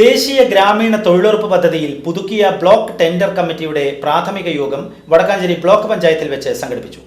ദേശീയ ഗ്രാമീണ തൊഴിലുറപ്പ് പദ്ധതിയിൽ പുതുക്കിയ ബ്ലോക്ക് ടെൻഡർ കമ്മിറ്റിയുടെ പ്രാഥമിക യോഗം വടക്കാഞ്ചേരി ബ്ലോക്ക് പഞ്ചായത്തിൽ വെച്ച് സംഘടിപ്പിച്ചു.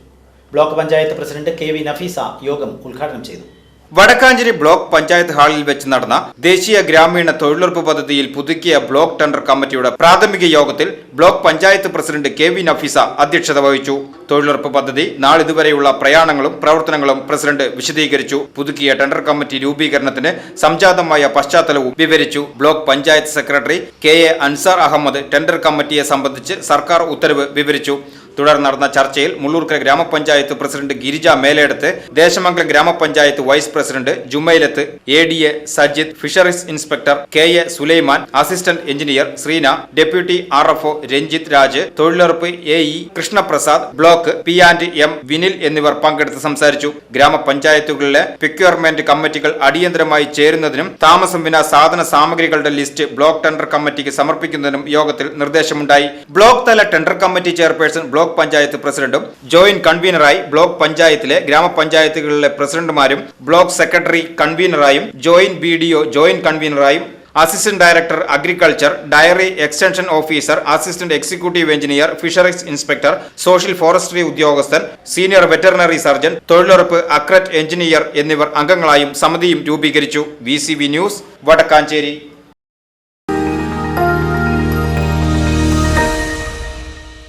Block panchayat president K V Nafeesa യോഗം ഉദ്ഘാടനം ചെയ്തു. വടക്കാഞ്ചേരി ബ്ലോക്ക് പഞ്ചായത്ത് ഹാളിൽ വെച്ച് നടന്ന ദേശീയ ഗ്രാമീണ തൊഴിലുറപ്പ് പദ്ധതിയിൽ പുതുക്കിയ ബ്ലോക്ക് ടെൻഡർ കമ്മിറ്റിയുടെ പ്രാഥമിക യോഗത്തിൽ block panchayat president K V Nafeesa അധ്യക്ഷത വഹിച്ചു. തൊഴിലുറപ്പ് പദ്ധതി നാളിതുവരെയുള്ള പ്രയാണങ്ങളും പ്രവർത്തനങ്ങളും പ്രസിഡന്റ് വിശദീകരിച്ചു. പുതുക്കിയ ടെൻഡർ കമ്മിറ്റി രൂപീകരണത്തിന് സംജാതമായ പശ്ചാത്തലവും വിവരിച്ചു. Block panchayat secretary K A Ansar Ahammed tender കമ്മിറ്റിയെ സംബന്ധിച്ച് സർക്കാർ ഉത്തരവ് വിവരിച്ചു. തുടർന്ന് നടന്ന ചർച്ചയിൽ മുള്ളൂർക്കര ഗ്രാമപഞ്ചായത്ത് പ്രസിഡന്റ് ഗിരിജ മേലെടുത്ത് ദേശമംഗലം ഗ്രാമപഞ്ചായത്ത് vice president Jumailath A D A Sajith fisheries inspector K A Sulaiman assistant engineer Sreena deputy R F O Ranjith Raj തൊഴിലുറപ്പ് A E Krishnaprasad block P and M Vinil എന്നിവർ പങ്കെടുത്ത് സംസാരിച്ചു. ഗ്രാമപഞ്ചായത്തുകളിലെ പ്രിക്യൂർമെന്റ് കമ്മിറ്റികൾ അടിയന്തരമായി ചേരുന്നതിനും താമസം വിന സാധന സാമഗ്രികളുടെ ലിസ്റ്റ് ബ്ലോക്ക് ടെൻഡർ കമ്മിറ്റിക്ക് സമർപ്പിക്കുന്നതിനും യോഗത്തിൽ നിർദ്ദേശമുണ്ടായി. ബ്ലോക്ക് തല tender committee chairperson block panchayat പ്രസിഡന്റും ജോയിന്റ് കൺവീനറായി ബ്ലോക്ക് പഞ്ചായത്തിലെ ഗ്രാമപഞ്ചായത്തുകളിലെ പ്രസിഡന്റുമാരും block secretary കൺവീനറായും joint B D O joint കൺവീനറായും assistant director agriculture dairy extension officer assistant executive engineer fisheries inspector social forestry ഉദ്യോഗസ്ഥൻ സീനിയർ വെറ്ററിനറി സർജൻ തൊഴിലുറപ്പ് accredited engineer എന്നിവർ അംഗങ്ങളായും സമിതിയും രൂപീകരിച്ചു. V news Vadakkanchery.